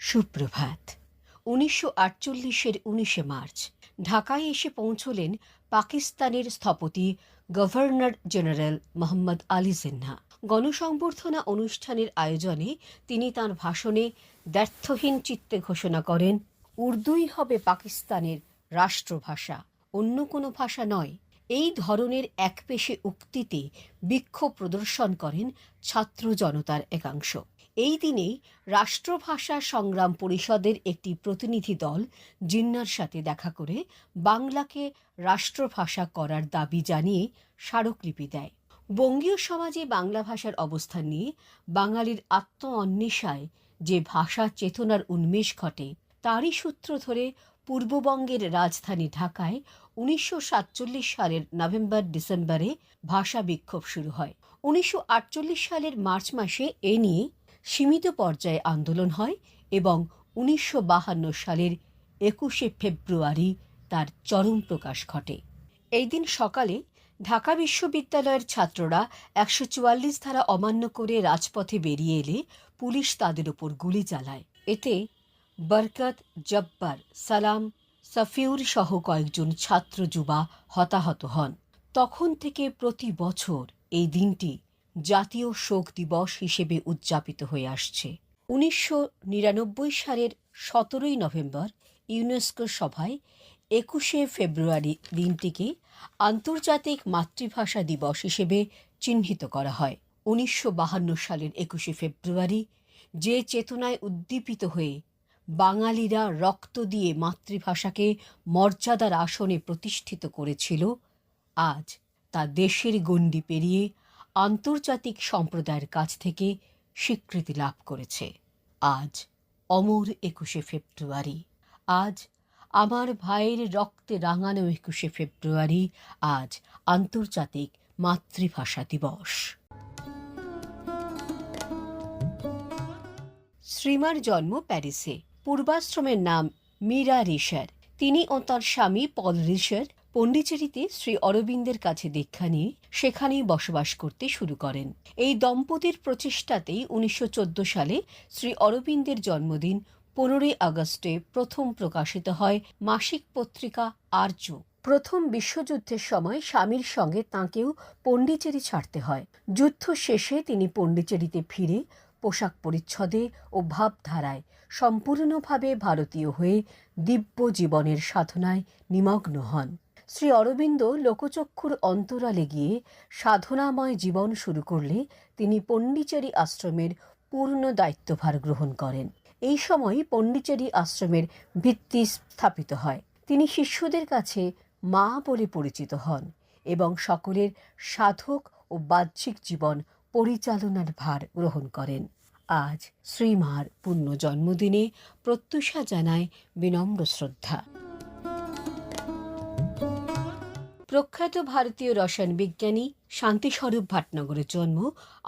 সুপ্রভাত। উনিশশো আটচল্লিশের উনিশে মার্চ, ঢাকায় এসে পৌঁছলেন পাকিস্তানের স্থপতি গভর্নর জেনারেল মোহাম্মদ আলী জিন্না গণসংবর্ধনা অনুষ্ঠানের আয়োজনে তিনি তার ভাষণে দ্ব্যর্থহীন চিত্তে ঘোষণা করেন, উর্দুই হবে পাকিস্তানের রাষ্ট্রভাষা, অন্য কোনো ভাষা নয়। এই ধরনের একপেশে উক্তিতে বিক্ষোভ প্রদর্শন করেন ছাত্র জনতার একাংশ। এই দিনেই রাষ্ট্রভাষা সংগ্রাম পরিষদের একটি প্রতিনিধি দল জিন্নার সাথে দেখা করে বাংলাকে রাষ্ট্রভাষা করার দাবি জানিয়ে স্মারকলিপি দেয়। বঙ্গীয় সমাজে বাংলা ভাষার অবস্থান নিয়ে বাঙালির আত্ম অন্বেষায় যে ভাষা চেতনার উন্মেষ ঘটে, তারই সূত্র ধরে পূর্ববঙ্গের রাজধানী ঢাকায় উনিশশো সাতচল্লিশ সালের নভেম্বর ডিসেম্বরে ভাষা বিক্ষোভ শুরু হয়। উনিশশো আটচল্লিশ সালের মার্চ মাসে এ নিয়ে সীমিত পর্যায়ে আন্দোলন হয় এবং উনিশশো সালের একুশে ফেব্রুয়ারি তার চরম প্রকাশ ঘটে। এই দিন সকালে ঢাকা বিশ্ববিদ্যালয়ের ছাত্ররা একশো চুয়াল্লিশ ধারা অমান্য করে রাজপথে বেরিয়ে এলে পুলিশ তাদের ওপর গুলি চালায়। এতে বরকত, জব্বার, সালাম, সফিউর সহ কয়েকজন ছাত্র যুবা হতাহত হন। তখন থেকে প্রতি বছর এই দিনটি জাতীয় শোক দিবস হিসেবে উদযাপিত হয়ে আসছে। উনিশশো নিরানব্বই সালের সতেরোই নভেম্বর ইউনেস্কো সভায় একুশে ফেব্রুয়ারি দিনটিকে আন্তর্জাতিক মাতৃভাষা দিবস হিসেবে চিহ্নিত করা হয়। উনিশশো সালের একুশে ফেব্রুয়ারি যে চেতনায় উদ্দীপিত হয়ে বাঙালিরা রক্ত দিয়ে মাতৃভাষাকে মর্যাদার আসনে প্রতিষ্ঠিত করেছিল, আজ তা দেশের গণ্ডি পেরিয়ে আন্তর্জাতিক সম্প্রদায়ের কাছ থেকে স্বীকৃতি লাভ করেছে। আজ, অমর একুশে ফেব্রুয়ারি। আজ, আমার ভাইয়ের রক্তে রাঙানো একুশে ফেব্রুয়ারি আজ আন্তর্জাতিক মাতৃভাষা দিবস। শ্রীমার জন্ম প্যারিসে। পূর্বাশ্রমের নাম মীরা রিশার তিনি ও তার স্বামী পল রিশার পণ্ডিচেরিতে শ্রী অরবিন্দের কাছে দীক্ষা নিয়ে সেখানেই বসবাস করতে শুরু করেন। এই দম্পতির প্রচেষ্টাতেই উনিশশো চোদ্দ সালে শ্রী অরবিন্দের জন্মদিন পনেরোই আগস্টে প্রথম প্রকাশিত হয় মাসিক পত্রিকা আর্য। প্রথম বিশ্বযুদ্ধের সময় স্বামীর সঙ্গে তাঁকেও পণ্ডিচেরি ছাড়তে হয়। যুদ্ধ শেষে তিনি পণ্ডিচেরিতে ফিরে পোশাক পরিচ্ছদে ও ভাবধারায় সম্পূর্ণভাবে ভারতীয় হয়ে দিব্য জীবনের সাধনায় নিমগ্ন হন। শ্রী অরবিন্দ লোকচক্ষুর অন্তরালে গিয়ে সাধনাময় জীবন শুরু করলে তিনি পণ্ডিচেরি আশ্রমের পূর্ণ দায়িত্বভার গ্রহণ করেন। এই সময় পণ্ডিচেরি আশ্রমের ভিত্তি স্থাপিত হয়। তিনি শিষ্যদের কাছে মা বলে পরিচিত হন এবং সকলের সাধক ও বাহ্যিক জীবন পরিচালনার ভার গ্রহণ করেন। আজ শ্রীমার পূর্ণ জন্মদিনে প্রত্যুষা জানায় বিনম্র শ্রদ্ধা। প্রখ্যাত ভারতীয় রসায়ন বিজ্ঞানী শান্তিস্বরূপ ভাটনগরের জন্ম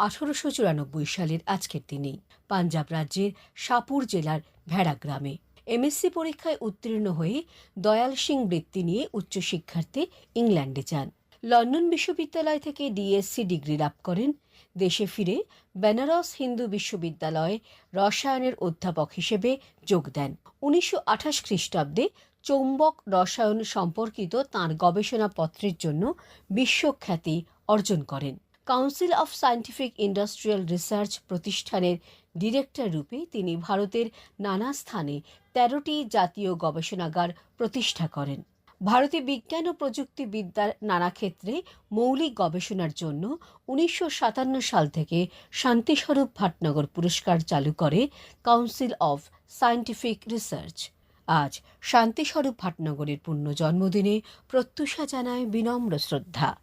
আঠারোশো চুরানব্বই সালের আজকের দিনেই পাঞ্জাব রাজ্যের সাপুর জেলার ভেড়া গ্রামে। এমএসসি পরীক্ষায় উত্তীর্ণ হয়ে দয়াল সিং বৃত্তি নিয়ে উচ্চশিক্ষার্থে ইংল্যান্ডে যান। লন্ডন বিশ্ববিদ্যালয় থেকে ডিএসসি ডিগ্রি লাভ করেন। দেশে ফিরে বেনারস হিন্দু বিশ্ববিদ্যালয়ে রসায়নের অধ্যাপক হিসেবে যোগ দেন। উনিশশো আঠাশ খ্রিস্টাব্দে চৌম্বক রসায়ন সম্পর্কিত তাঁর গবেষণাপত্রের জন্য বিশ্বখ্যাতি অর্জন করেন। Council of scientific industrial research প্রতিষ্ঠানের ডিরেক্টর রূপে তিনি ভারতের নানা স্থানে তেরোটি জাতীয় গবেষণাগার প্রতিষ্ঠা করেন। ভারতে বিজ্ঞান ও প্রযুক্তিবিদ্যার নানা ক্ষেত্রে মৌলিক গবেষণার জন্য উনিশশো সাতান্ন সাল থেকে শান্তিস্বরূপ ভাটনগর পুরস্কার চালু করে কাউন্সিল অফ সায়েন্টিফিক রিসার্চ। আজ শান্তিস্বরূপ ভাটনগরের পূর্ণ জন্মদিনে প্রত্যুষা জানায় বিনম্র শ্রদ্ধা।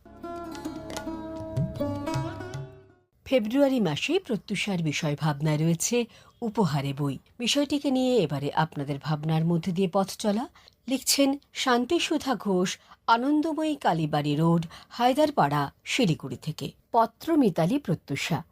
ফেব্রুয়ারি মাসে প্রত্যুষার বিষয় ভাবনায় রয়েছে উপহারে বই। বিষয়টিকে নিয়ে এবারে আপনাদের ভাবনার মধ্যে দিয়ে পথ চলা। লিখছেন শান্তিসুধা ঘোষ, আনন্দময়ী কালীবাড়ি রোড, হায়দারপাড়া, শিলিগুড়ি থেকে। পত্র মিতালি প্রত্যুষা।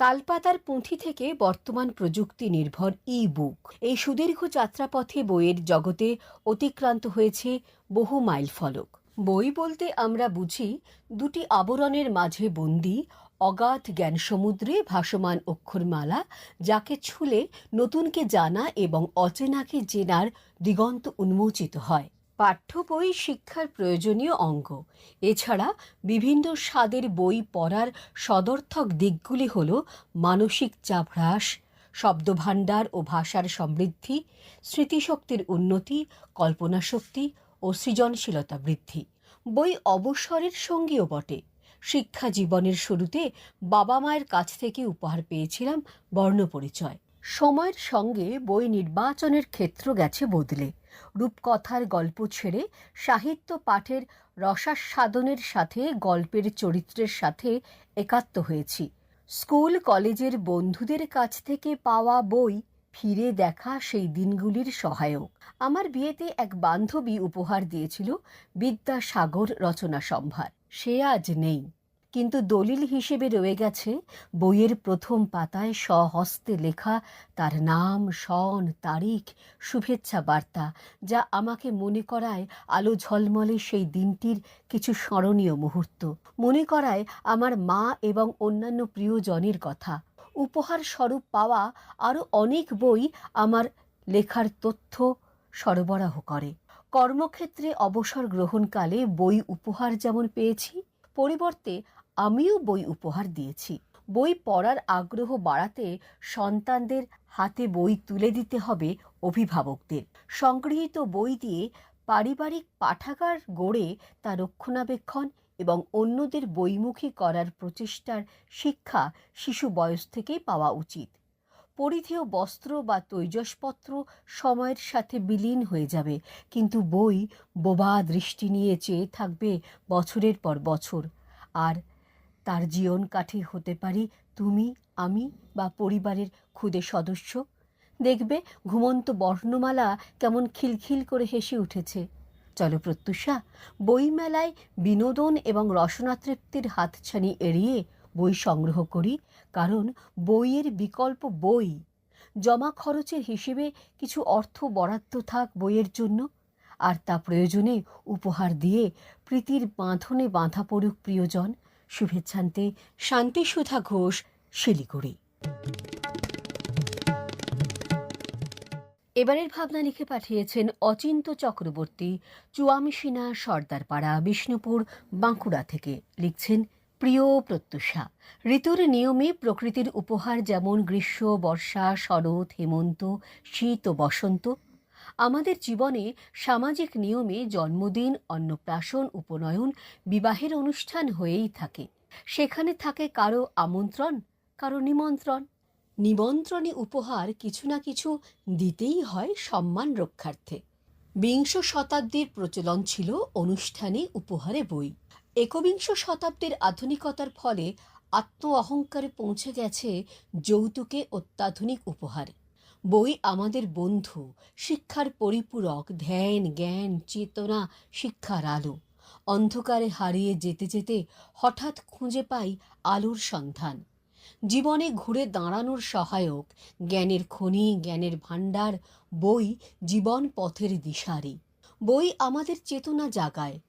তালপাতার পুঁথি থেকে বর্তমান প্রযুক্তি নির্ভর ই বুক এই সুদীর্ঘ যাত্রাপথে বইয়ের জগতে অতিক্রান্ত হয়েছে বহু মাইল ফলক বই বলতে আমরা বুঝি দুটি আবরণের মাঝে বন্দি, অগাধ জ্ঞান সমুদ্রে ভাসমান অক্ষরমালা, যাকে ছুলে নতুনকে জানা এবং অচেনাকে জেনার দিগন্ত উন্মোচিত হয়। পাঠ্য বই শিক্ষার প্রয়োজনীয় অঙ্গ। এছাড়া বিভিন্ন স্বাদের বই পড়ার সদর্থক দিকগুলি হল মানসিক চাপ হ্রাস, শব্দভাণ্ডার ও ভাষার সমৃদ্ধি, স্মৃতিশক্তির উন্নতি, কল্পনাশক্তি ও সৃজনশীলতা বৃদ্ধি। বই অবসরের সঙ্গীও বটে। শিক্ষা জীবনের শুরুতে বাবা মায়ের কাছ থেকে উপহার পেয়েছিলাম বর্ণপরিচয়। সময়ের সঙ্গে বই নির্বাচনের ক্ষেত্র গেছে বদলে। রূপকথার গল্প ছেড়ে সাহিত্য পাঠের রসাস্বাদনের সাথে গল্পের চরিত্রের সাথে একাত্ম হয়েছি। স্কুল, কলেজের বন্ধুদের কাছ থেকে পাওয়া বই ফিরে দেখা সেই দিনগুলির সহায়ক। আমার বিয়েতে এক বান্ধবী উপহার দিয়েছিল বিদ্যাসাগর রচনা সম্ভার। সে আজ নেই। কিন্তু দলিল হিসেবে রয়ে গেছে, বইয়ের প্রথম পাতায় স্বহস্তে লেখা, তার নাম, সন, তারিখ, শুভেচ্ছা বার্তা, যা আমাকে মনে করায় আলো ঝলমলে সেই দিনটির কিছু স্মরণীয় মুহূর্ত। মনে করায় আমার মা এবং অন্যান্য প্রিয়জনের কথা। উপহার স্বরূপ পাওয়া আরও অনেক বই আমার লেখার তথ্য সরবরাহ করে। কর্মক্ষেত্রে অবসর গ্রহণকালে বই উপহার যেমন পেয়েছি, পরিবর্তে আমিও বই উপহার দিয়েছি। বই পড়ার আগ্রহ বাড়াতে সন্তানদের হাতে বই তুলে দিতে হবে অভিভাবকদের। সংগৃহীত বই দিয়ে পারিবারিক পাঠাগার গড়ে তা রক্ষণাবেক্ষণ এবং অন্যদের বইমুখী করার প্রচেষ্টার শিক্ষা শিশু বয়স থেকেই পাওয়া উচিত। পরিধেয় বস্ত্র বা তৈজসপত্র সময়ের সাথে বিলীন হয়ে যাবে, কিন্তু বই বোবা দৃষ্টি নিয়ে চেয়ে থাকবে বছরের পর বছর। আর তার জীবন কাঠি হতে পারি তুমি, আমি বা পরিবারের ক্ষুদে সদস্য? দেখবে ঘুমন্ত বর্ণমালা কেমন খিলখিল করে হেসে উঠেছে। চলো প্রত্যুষা, বইমেলায় বিনোদন এবং রসনাতৃপ্তির হাতছানি এড়িয়ে বই সংগ্রহ করি, কারণ বইয়ের বিকল্প বই। জমা খরচের হিসেবে কিছু অর্থ বরাদ্দ থাক বইয়ের জন্য, আর তা প্রয়োজনে উপহার দিয়ে প্রীতির বাঁধনে বাঁধা পড়ুক প্রিয়জন। শুভেচ্ছান্তে শান্তিসুধা ঘোষ, শিলিগুড়ি। এবারের ভাবনা লিখে পাঠিয়েছেন অচিন্ত চক্রবর্তী চুয়ামিসিনা সর্দারপাড়া বিষ্ণুপুর, বাঁকুড়া থেকে। লিখছেন প্রিয় প্রত্যুষা, ঋতুর নিয়মে প্রকৃতির উপহার যেমন গ্রীষ্ম, বর্ষা, শরৎ, হেমন্ত, শীত ও বসন্ত আমাদের জীবনে সামাজিক নিয়মে জন্মদিন, অন্নপ্রাশন, উপনয়ন, বিবাহের অনুষ্ঠান হয়েই থাকে। সেখানে থাকে কারও আমন্ত্রণ, কারও নিমন্ত্রণ। নিমন্ত্রণে উপহার কিছু না কিছু দিতেই হয় সম্মান রক্ষার্থে। বিংশ শতাব্দীর প্রচলন ছিল অনুষ্ঠানে উপহারে বই। একবিংশ শতাব্দীর আধুনিকতার ফলে আত্ম অহংকারে পৌঁছে গেছে যৌতুকে অত্যাধুনিক উপহার। বই আমাদের বন্ধু, শিক্ষার পরিপূরক, ধ্যান, জ্ঞান, চেতনা, শিক্ষার আলো। অন্ধকারে হারিয়ে যেতে যেতে হঠাৎ খুঁজে পাই আলোর সন্ধান। জীবনে ঘুরে দাঁড়ানোর সহায়ক, জ্ঞানের খনি, জ্ঞানের ভাণ্ডার, বই জীবন পথের দিশারি। বই আমাদের চেতনা জাগায়।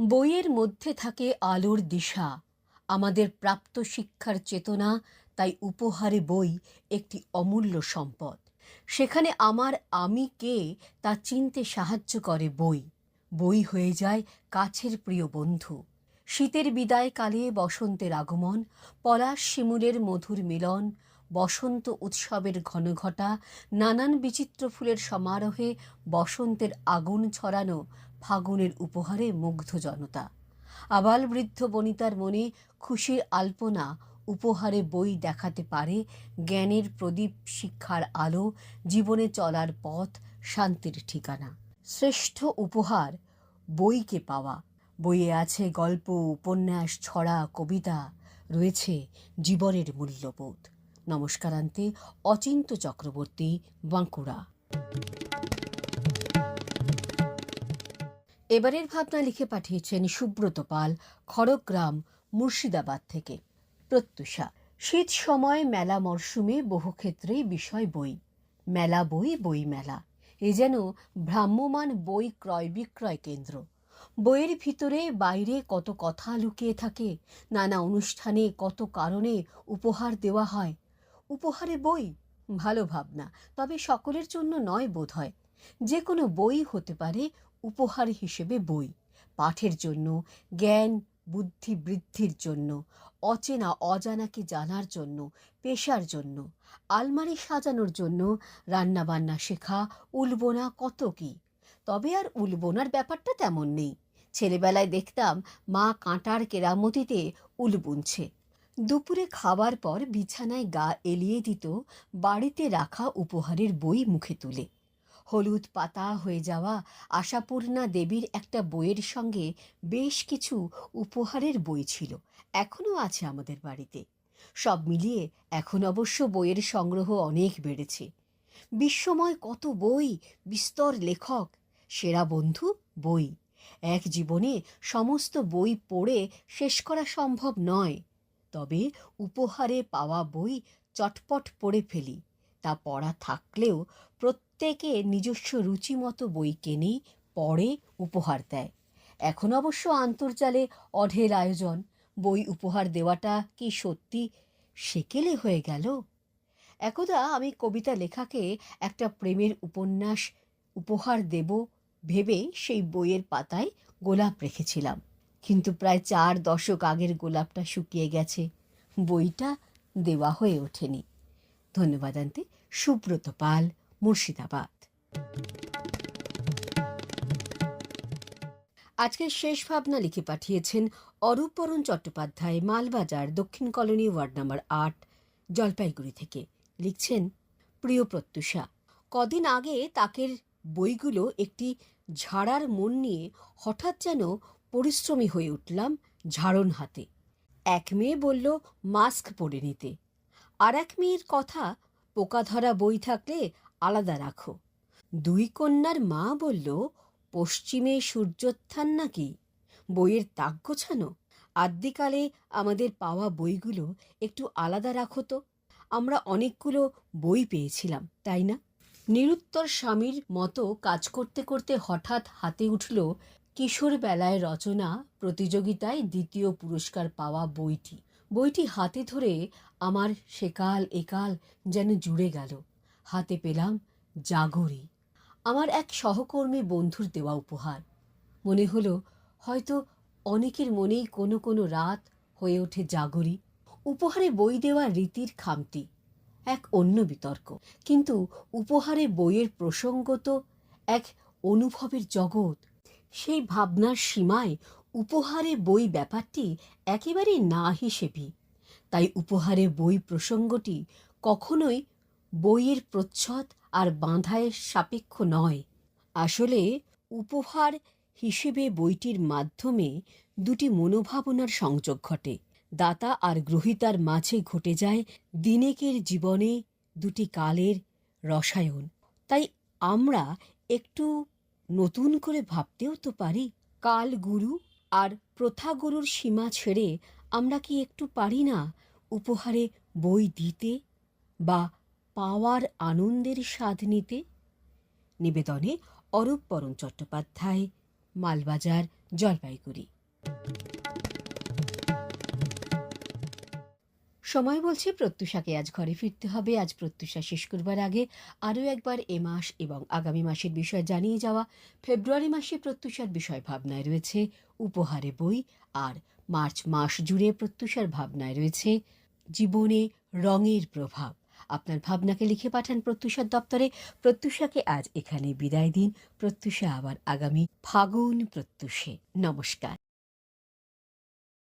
বইয়ের মধ্যে থাকে আলোর দিশা। আমাদের প্রাপ্ত শিক্ষার চেতনা, তাই উপহারে বই একটি অমূল্য সম্পদ। সেখানে আমার আমি কে তা চিনতে সাহায্য করে বই। বই হয়ে যায় কাছের প্রিয় বন্ধু। শীতের বিদায়কালে বসন্তের আগমন, পলাশ শিমুলের মধুর মিলন, বসন্ত উৎসবের ঘনঘটা, নানান বিচিত্র ফুলের সমারোহে বসন্তের আগুন ছড়ানো ফাগুনের উপহারে মুগ্ধ জনতা। আবাল বৃদ্ধ বনিতার মনে খুশির আলপনা উপহারে বই দেখাতে পারে, জ্ঞানের প্রদীপ শিক্ষার আলো, জীবনে চলার পথ, শান্তির ঠিকানা। শ্রেষ্ঠ উপহার, বইকে পাওয়া। বইয়ে আছে গল্প, উপন্যাস, ছড়া, কবিতা, রয়েছে জীবনের মূল্যবোধ। নমস্কারান্তে অচিন্ত চক্রবর্তী, বাঁকুড়া। এবারের ভাবনা লিখে পাঠিয়েছেন সুব্রত পাল, খড়গ্রাম, মুর্শিদাবাদ থেকে। প্রত্যুষা। শীত সময় মেলা মরশুমে বহু ক্ষেত্রেই বিষয় বই। মেলা বই বই মেলা। এ যেন ভ্রাম্যমান বই ক্রয় বিক্রয় কেন্দ্র। বইয়ের ভিতরে বাইরে কত কথা লুকিয়ে থাকে, নানা অনুষ্ঠানে কত কারণে উপহার দেওয়া হয়। উপহারে বই? ভালো ভাবনা, তবে সকলের জন্য নয় বোধ হয় যে কোনো বই হতে পারে উপহার হিসেবে বই। পাঠের জন্য জ্ঞান বুদ্ধি বৃদ্ধির জন্য, অচেনা অজানাকে জানার জন্য, পেশার জন্য, আলমারি সাজানোর জন্য রান্নাবান্না শেখা, উলবোনা কত কি? তবে আর উলবোনার ব্যাপারটা তেমন নেই। ছেলেবেলায় দেখতাম মা কাঁটার কেরামতিতে উল বুনছে। দুপুরে খাবার পর বিছানায় গা এলিয়ে দিত বাড়িতে রাখা উপহারের বই মুখে তুলে। হলুদ পাতা হয়ে যাওয়া আশাপূর্ণা দেবীর একটা বইয়ের সঙ্গে বেশ কিছু উপহারের বই ছিল, এখনও আছে আমাদের বাড়িতে। সব মিলিয়ে এখন অবশ্য বইয়ের সংগ্রহ অনেক বেড়েছে। বিশ্বময় কত বই, বিস্তর লেখক, সেরা বন্ধু বই। এক জীবনে সমস্ত বই পড়ে শেষ করা সম্ভব নয়। তবে উপহারে পাওয়া বই চটপট পড়ে ফেলি। তা পড়া থাকলেও প্রত্যেকে নিজস্ব রুচিমতো বই কেনে, পড়ে, উপহার দেয়। এখন অবশ্য আন্তর্জালে অঢেল আয়োজন। বই উপহার দেওয়াটা কি সত্যি সেকেলে হয়ে গেল? একদা আমি কবিতা লেখাকে একটা প্রেমের উপন্যাস, উপহার দেব ভেবে সেই বইয়ের পাতায় গোলাপ রেখেছিলাম। কিন্তু প্রায় চার দশক আগের গোলাপটা শুকিয়ে গেছে। বইটা দেওয়া হয়ে ওঠেনি। ধন্যবাদ আনতে সুব্রত পাল মুর্শিদাবাদ। আজকের শেষ ভাবনা লিখে পাঠিয়েছেন অরূপবরণ চট্টোপাধ্যায়, মালবাজার, দক্ষিণ কলোনি ওয়ার্ড নাম্বার আট, জলপাইগুড়ি থেকে। লিখছেন, প্রিয় প্রত্যুষা, কদিন আগে তাকের বইগুলো একটি ঝাড়ার মন নিয়ে হঠাৎ যেন পরিশ্রমী হয়ে উঠলাম ঝাড়ন হাতে। এক মেয়ে বলল, মাস্ক পরে নিতে। আর এক মেয়ের কথা পোকা ধরা বই থাকলে আলাদা রাখো। দুই কন্যার মা বলল, পশ্চিমে সূর্যোত্থান নাকি? বইয়ের তাক গোছানো? আদ্যিকালে আমাদের পাওয়া বইগুলো একটু আলাদা রাখো তো। আমরা অনেকগুলো বই পেয়েছিলাম, তাই না? নিরুত্তর স্বামীর মতো কাজ করতে করতে হঠাৎ হাতে উঠল কিশোর বেলায় রচনা প্রতিযোগিতায় দ্বিতীয় পুরস্কার পাওয়া বইটি। বইটি হাতে ধরে আমার সেকাল একাল যেন জুড়ে গেল। হাতে পেলাম জাগরি। আমার এক সহকর্মী বন্ধুর দেওয়া উপহার। মনে হলো হয়তো অনেকের মনেই কোনো কোনো রাত হয়ে ওঠে জাগরি। উপহারে বই দেওয়া রীতির খামতি, এক অন্য বিতর্ক। কিন্তু উপহারে বইয়ের প্রসঙ্গ তো এক অনুভবের জগৎ। সেই ভাবনার সীমায় উপহারে বই ব্যাপারটি একেবারে না হিসেবি তাই উপহারে বই প্রসঙ্গটি কখনোই বইয়ের প্রচ্ছদ আর বাঁধায়ের সাপেক্ষ নয়। আসলে উপহার হিসেবে বইটির মাধ্যমে দুটি মনোভাবনার সংযোগ ঘটে। দাতা আর গ্রহিতার মাঝে ঘটে যায় দিনেকের জীবনে দুটি কালের রসায়ন। তাই আমরা একটু নতুন করে ভাবতেও তো পারি কাল গুরু আর প্রথা গুরুর সীমা ছেড়ে আমরা কি একটু পারি না উপহারে বই দিতে বা পাওয়ার আনন্দের স্বাদ নিতে? নিবেদনে অরূপ বরণ চট্টোপাধ্যায়, মালবাজার, জলপাইগুড়ি। সময় বলছে প্রত্যুষাকে আজ ঘরে ফিরতে হবে। আজ প্রত্যুষা শেষ করবার আগে আরও একবার এ মাস এবং আগামী মাসের বিষয় জানিয়ে যাওয়া। ফেব্রুয়ারি মাসে প্রত্যুষার বিষয় ভাবনায় রয়েছে উপহারে বই আর মার্চ মাস জুড়ে প্রত্যুষার ভাবনায় রয়েছে জীবনে রঙের প্রভাব। আপনার ভাবনাকে লিখে পাঠান প্রত্যুষার দপ্তরে। প্রত্যুষাকে আজ এখানে বিদায় দিন। প্রত্যুষা আবার আগামী ফাগুন প্রত্যুষে। নমস্কার।